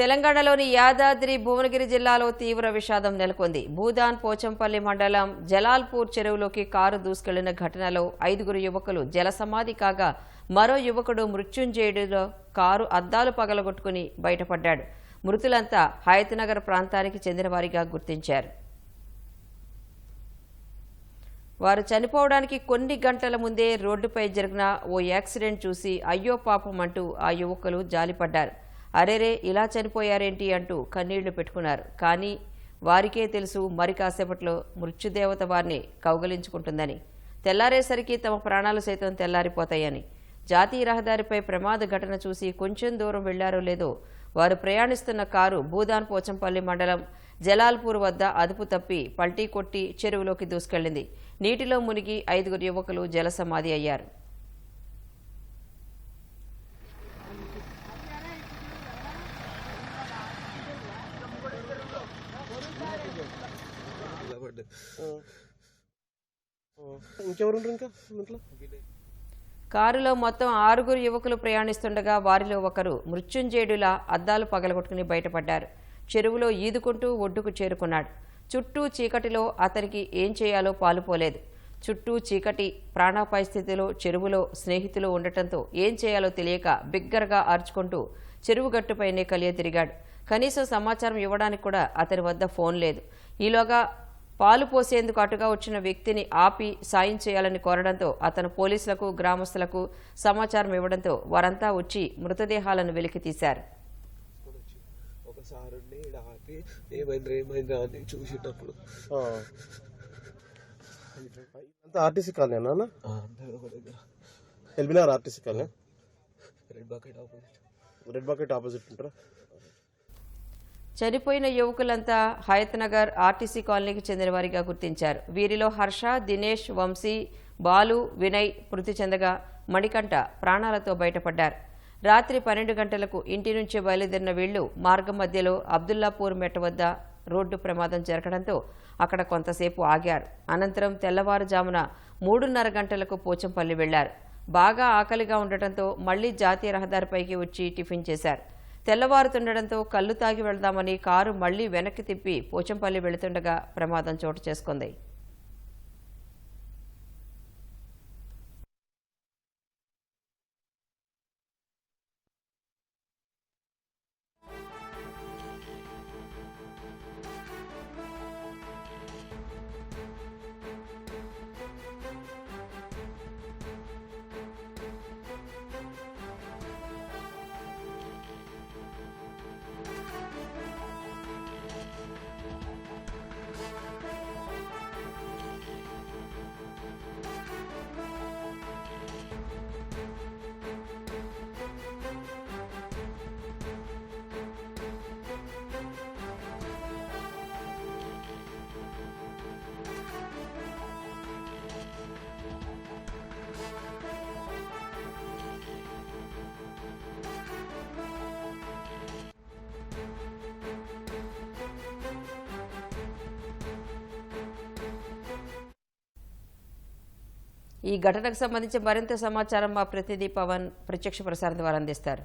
తెలంగాణలోని యాదాద్రి భువనగిరి జిల్లాలో తీవ్ర విషాదం నెలకొంది. భూదాన్ పోచంపల్లి మండలం జలాల్పూర్ చెరువులోకి కారు దూసుకెళ్ళిన ఘటనలో ఐదుగురు యువకులు జలసమాధి కాగా మరో యువకుడు మృత్యుంజయుడిలో కారు అద్దాలు పగలగొట్టుకుని బయటపడ్డాడు. మృతులంతా హయత్నగర్ ప్రాంతానికి చెందినవారిగా గుర్తించారు. వారు చనిపోవడానికి కొన్ని గంటల ముందే రోడ్డుపై జరిగిన ఓ యాక్సిడెంట్ చూసి అయ్యో పాపం అంటూ ఆ యువకులు జాలిపడ్డారు. అరేరే ఇలా చనిపోయారేంటి అంటూ కన్నీళ్ళు పెట్టుకున్నారు. కానీ వారికే తెలుసు మరి కాసేపట్లో మృత్యుదేవత వారిని కౌగలించుకుంటుందని. తెల్లారేసరికి తమ ప్రాణాలు సైతం తెల్లారిపోతాయని. జాతీయ రహదారిపై ప్రమాద ఘటన చూసి కొంచెం దూరం వెళ్ళారో లేదో వారు ప్రయాణిస్తున్న కారు భూదాన్ పోచంపల్లి మండలం జలాల్పూర్ వద్ద అదుపు తప్పి పల్టీ కొట్టి చెరువులోకి దూసుకెళ్ళింది నీటిలో మునిగి ఐదుగురు యువకులు జలసమాధి అయ్యారు. ఇంకా ఇంట్లో? కారులో మొత్తం ఆరుగురు యువకులు ప్రయాణిస్తుండగా వారిలో ఒకరు మృత్యుంజేయుడిలా అద్దాలు పగలగొట్టుకుని బయటపడ్డారు. చెరువులో ఈదుకుంటూ ఒడ్డుకు చేరుకున్నాడు. చుట్టూ చీకటిలో అతనికి ఏం చేయాలో పాలుపోలేదు. చుట్టూ చీకటి ప్రాణాపాయ స్థితిలో చెరువులో స్నేహితులు ఉండటంతో ఏం చేయాలో తెలియక బిగ్గరగా ఆర్చుకుంటూ చెరువు గట్టుపైనే కలియ తిరిగాడు. కనీసం సమాచారం ఇవ్వడానికి కూడా అతని వద్ద ఫోన్ లేదు. ఈలోగా పాలు పోసేందుకు అటుగా వచ్చిన వ్యక్తిని ఆపి సాయం చేయాలని కోరడంతో అతను పోలీసులకు గ్రామస్తులకు సమాచారం ఇవ్వడంతో వారంతా వచ్చి మృతదేహాలను వెలికి తీశారు. RTC colony RTC colony? Bucket opposite red bucket opposite ఉంటారా? చనిపోయిన యువకులంతా హయత్నగర్ ఆర్టీసీ కాలనీకి చెందిన వారిగా గుర్తించారు. వీరిలో హర్ష దినేష్ వంశీ బాలు వినయ్ మృతి చెందగా మణికంఠ ప్రాణాలతో బయటపడ్డారు. రాత్రి పన్నెండు గంటలకు ఇంటి నుంచి బయలుదేరిన వీళ్ళు మార్గం మధ్యలో అబ్దుల్లాపూర్ మెట్ట వద్ద రోడ్డు ప్రమాదం జరగడంతో అక్కడ కొంతసేపు ఆగారు. అనంతరం తెల్లవారుజామున మూడున్నర గంటలకు పోచంపల్లి వెళ్ళారు. బాగా ఆకలిగా ఉండటంతో మళ్ళీ జాతీయ రహదారిపైకి వచ్చి టిఫిన్ చేశారు. తెల్లవారుతుండటంతో కళ్ళు తాగి వెళ్దామని కారు మళ్ళీ వెనక్కి తిప్పి పోచంపల్లి వెళుతుండగా ప్రమాదం చోటు చేసుకుంది. ఈ ఘటనకు సంబంధించి మరింత సమాచారం మా ప్రతినిధి పవన్ ప్రత్యక్ష ప్రసారం ద్వారా అందిస్తారు.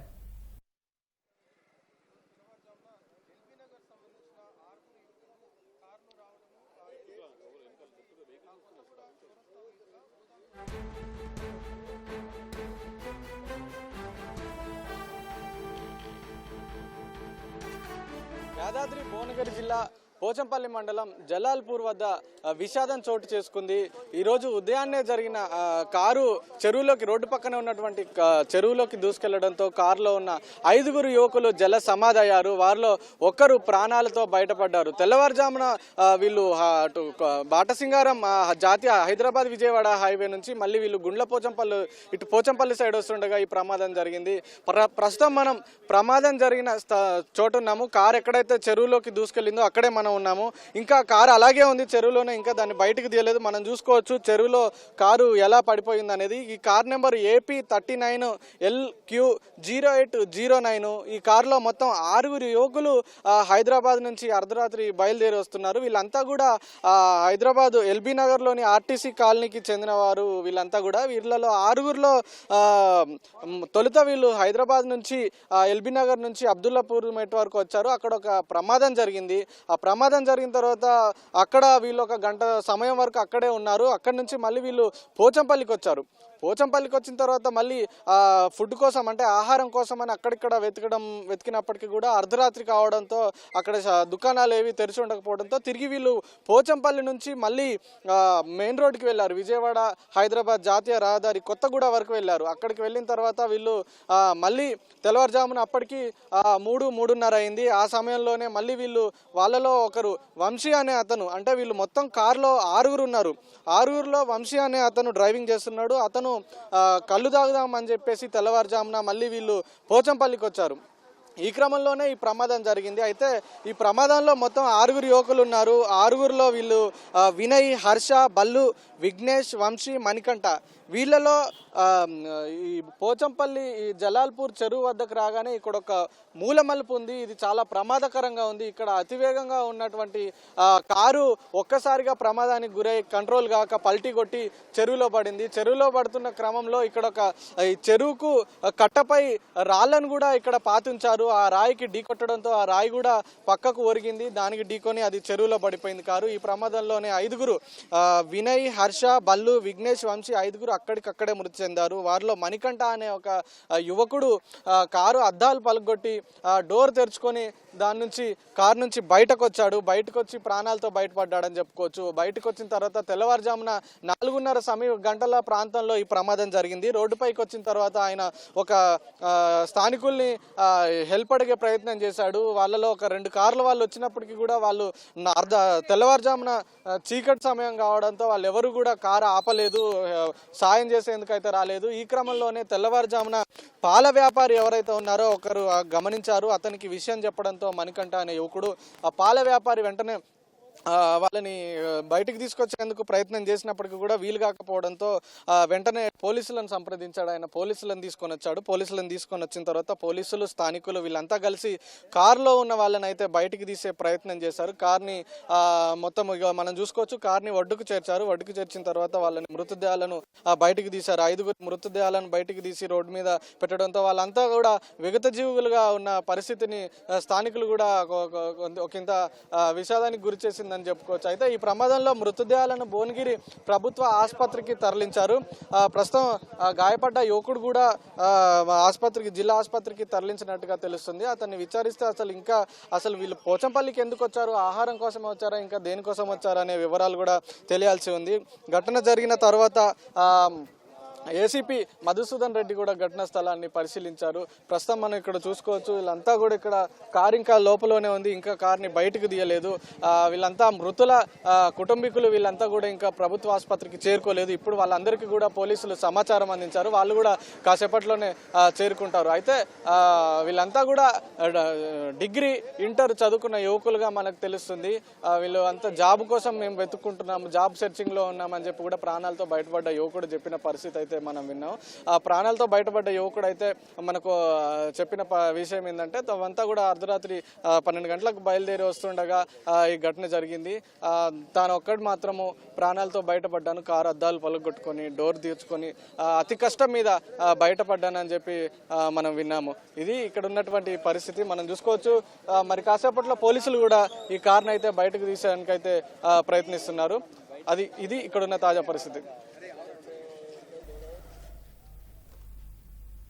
యాదాద్రి భువనగిరి జిల్లా పోచంపల్లి మండలం జలాల్పూర్ వద్ద విషాదం చోటు చేసుకుంది. ఈరోజు ఉదయాన్నే జరిగిన కారు చెరువులోకి రోడ్డు పక్కన ఉన్నటువంటి చెరువులోకి దూసుకెళ్ళడంతో కారులో ఉన్న ఐదుగురు యువకులు జల సమాధయ్యారు. వారిలో ఒక్కరు ప్రాణాలతో బయటపడ్డారు. తెల్లవారుజామున వీళ్ళు అటు బాటసింగారం జాతీయ హైదరాబాద్ విజయవాడ హైవే నుంచి మళ్ళీ వీళ్ళు గుండ్ల పోచంపల్లి ఇటు పోచంపల్లి సైడ్ వస్తుండగా ఈ ప్రమాదం జరిగింది. ప్ర- ప్రస్తుతం మనం ప్రమాదం జరిగిన చోటున్నాము. చోటు ఉన్నాము కారు ఎక్కడైతే చెరువులోకి దూసుకెళ్ళిందో అక్కడే మనం ఉన్నాము. ఇంకా కారు అలాగే ఉంది చెరువులోనే ఇంకా దాన్ని బయటకు తీయలేదు. మనం చూసుకోవచ్చు చెరువులో కారు ఎలా పడిపోయింది అనేది ఈ car number AP thirty nine L Q zero eight zero nine. ఈ కారులో మొత్తం ఆరుగురు యువకులు హైదరాబాద్ నుంచి అర్ధరాత్రి బయలుదేరి వస్తున్నారు. వీళ్ళంతా కూడా హైదరాబాద్ ఎల్బీ నగర్లోని ఆర్టీసీ కాలనీకి చెందిన వారు వీళ్ళంతా కూడా. వీళ్ళలో ఆరుగురులో తొలుత వీళ్ళు హైదరాబాద్ నుంచి ఎల్బీ నగర్ నుంచి అబ్దుల్లాపూర్ మెట్ వరకు వచ్చారు. అక్కడ ఒక ప్రమాదం జరిగింది. ఆ ప్రమాదం జరిగిన తర్వాత అక్కడ వీళ్ళు ఒక గంట సమయం వరకు అక్కడే ఉన్నారు. అక్కడి నుంచి మళ్ళీ వీళ్ళు పోచంపల్లికి వచ్చారు. పోచంపల్లికి వచ్చిన తర్వాత మళ్ళీ ఆ, ఫుడ్ కోసం అంటే ఆహారం కోసం అని అక్కడిక్కడ వెతకడం వెతికినప్పటికీ కూడా అర్ధరాత్రి కావడంతో అక్కడ దుకాణాలు ఏవి తెరిచి ఉండకపోవడంతో తిరిగి వీళ్ళు పోచంపల్లి నుంచి మళ్ళీ మెయిన్ రోడ్కి వెళ్ళారు. విజయవాడ హైదరాబాద్ జాతీయ రహదారి కొత్తగూడ వరకు వెళ్ళారు. అక్కడికి వెళ్ళిన తర్వాత వీళ్ళు మళ్ళీ తెల్లవారుజామున అప్పటికి మూడు మూడున్నర అయింది. ఆ సమయంలోనే మళ్ళీ వీళ్ళు వాళ్ళలో ఒకరు వంశీ అనే అతను అంటే వీళ్ళు మొత్తం కారులో ఆరుగురు ఉన్నారు. ఆరుగురులో వంశీ అనే అతను డ్రైవింగ్ చేస్తున్నాడు. అతను కళ్ళు తాగుదామని చెప్పేసి తెల్లవారుజామున మళ్ళీ వీళ్ళు పోచంపల్లికి వచ్చారు ఈ క్రమంలోనే ఈ ప్రమాదం జరిగింది. అయితే ఈ ప్రమాదంలో మొత్తం ఆరుగురు యువకులు ఉన్నారు. ఆరుగురిలో వీళ్ళు వినయ్ హర్ష బల్లు విఘ్నేష్ వంశీ మణికంఠ. వీళ్ళలో ఈ పోచంపల్లి ఈ జలాల్పూర్ చెరువు వద్దకు రాగానే ఇక్కడ ఒక మూలమలుపు ఉంది. ఇది చాలా ప్రమాదకరంగా ఉంది. ఇక్కడ అతివేగంగా ఉన్నటువంటి కారు ఒక్కసారిగా ప్రమాదానికి గురై కంట్రోల్ కాక పల్టీ కొట్టి చెరువులో పడింది. చెరువులో పడుతున్న క్రమంలో ఇక్కడ ఒక ఈ చెరువుకు కట్టపై రాళ్ళను కూడా ఇక్కడ పాతించారు. ఆ రాయికి ఢీకొట్టడంతో ఆ రాయి కూడా పక్కకు ఒరిగింది. దానికి ఢీకొని అది చెరువులో పడిపోయింది కారు. ఈ ప్రమాదంలోనే ఐదుగురు వినయ్ హర్ష బల్లు విఘ్నేష్ వంశీ ఐదుగురు అక్కడికక్కడే మృతి చెందారు. వారిలో మణికంఠ అనే ఒక యువకుడు కారు అద్దాలు పలుగొట్టి డోర్ తెరుచుకొని దాని నుంచి కారు నుంచి బయటకు వచ్చాడు బయటకు వచ్చి ప్రాణాలతో బయటపడ్డాడని చెప్పుకోవచ్చు. బయటకు వచ్చిన తర్వాత తెల్లవారుజామున నాలుగున్నర సమయ గంటల ప్రాంతంలో ఈ ప్రమాదం జరిగింది. రోడ్డుపైకి వచ్చిన తర్వాత ఆయన ఒక స్థానికుల్ని హెల్ప్ అడిగే ప్రయత్నం చేశాడు. వాళ్ళలో ఒక రెండు కార్ల వాళ్ళు వచ్చినప్పటికీ కూడా వాళ్ళు అర్ధ తెల్లవారుజామున చీకటి సమయం కావడంతో వాళ్ళు ఎవరు కూడా కారు ఆపలేదు. సాయం చేసేందుకైతే రాలేదు. ఈ క్రమంలోనే తెల్లవారుజామున పాల వ్యాపారి ఎవరైతే ఉన్నారో ఒకరు గమనించారు. అతనికి విషయం చెప్పడంతో మణికంఠ అనే యువకుడు ఆ పాల వ్యాపారి వెంటనే వాళ్ళని బయటకు బయటికి తీసుకొచ్చేందుకు ప్రయత్నం చేసినప్పటికీ కూడా వీలు కాకపోవడంతో వెంటనే పోలీసులను సంప్రదించాడు ఆయన. పోలీసులను తీసుకొని వచ్చాడు. పోలీసులను తీసుకొని వచ్చిన తర్వాత పోలీసులు స్థానికులు వీళ్ళంతా కలిసి కారులో ఉన్న వాళ్ళని అయితే బయటికి తీసే ప్రయత్నం చేశారు. కార్ని మొత్తం ఇక మనం చూసుకోవచ్చు కార్ని ఒడ్డుకు చేర్చారు. ఒడ్డుకు చేర్చిన తర్వాత వాళ్ళని మృతదేహాలను బయటికి తీశారు. ఐదుగురు మృతదేహాలను బయటికి తీసి రోడ్డు మీద పెట్టడంతో వాళ్ళంతా కూడా విగత జీవులుగా ఉన్న పరిస్థితిని స్థానికులు కూడా ఒక- ఒకంత విషాదానికి గురి చేసిందని చెప్పుకోవచ్చు. అయితే ఈ ప్రమాదంలో మృతదేహాలను భువనగిరి ప్రభుత్వ ఆసుపత్రికి తరలించారు. ప్రస్తుతం గాయపడ్డ యువకుడు కూడా ఆసుపత్రికి జిల్లా ఆసుపత్రికి తరలించినట్టుగా తెలుస్తుంది. అతన్ని విచారిస్తే అసలు ఇంకా అసలు వీళ్ళు పోచంపల్లికి ఎందుకు వచ్చారు? ఆహారం కోసం వచ్చారా? ఇంకా దేనికోసం వచ్చారా? అనే వివరాలు కూడా తెలియాల్సి ఉంది. ఘటన జరిగిన తర్వాత ఆ, ఏసీపీ మధుసూదన్ రెడ్డి కూడా ఘటనా స్థలాన్ని పరిశీలించారు. ప్రస్తుతం మనం ఇక్కడ చూసుకోవచ్చు వీళ్ళంతా కూడా ఇక్కడ కారు ఇంకా లోపలనే ఉంది ఇంకా కార్ని బయటకు తీయలేదు. వీళ్ళంతా మృతుల కుటుంబీకులు వీళ్ళంతా కూడా ఇంకా ప్రభుత్వ ఆసుపత్రికి చేరుకోలేదు. ఇప్పుడు వాళ్ళందరికీ కూడా పోలీసులు సమాచారం అందించారు. వాళ్ళు కూడా కాసేపట్లోనే చేరుకుంటారు. అయితే వీళ్ళంతా కూడా డిగ్రీ ఇంటర్ చదువుకున్న యువకులుగా మనకు తెలుస్తుంది. వీళ్ళు అంతా జాబ్ కోసం మేము వెతుక్కుంటున్నాము జాబ్ సెర్చింగ్లో ఉన్నామని చెప్పి కూడా ప్రాణాలతో బయటపడ్డ యువకుడు చెప్పిన పరిస్థితి అయితే మనం విన్నాం. ఆ ప్రాణాలతో బయటపడ్డ యువకుడు అయితే మనకు చెప్పిన ప- విషయం ఏంటంటే తమంతా కూడా అర్ధరాత్రి పన్నెండు గంటలకు బయలుదేరి వస్తుండగా ఈ ఘటన జరిగింది. తాను ఒక్కడు మాత్రము ప్రాణాలతో బయటపడ్డాను. కారు అద్దాలు పలుగొట్టుకొని డోర్ తీర్చుకొని అతి కష్టం మీద బయటపడ్డాను బయటపడ్డానని చెప్పి మనం విన్నాము. ఇది ఇక్కడ ఉన్నటువంటి పరిస్థితి. మనం చూసుకోవచ్చు మరి కాసేపట్లో పోలీసులు కూడా ఈ కార్ని అయితే బయటకు తీసేయడానికి అయితే ప్రయత్నిస్తున్నారు. అది ఇది ఇక్కడున్న తాజా పరిస్థితి.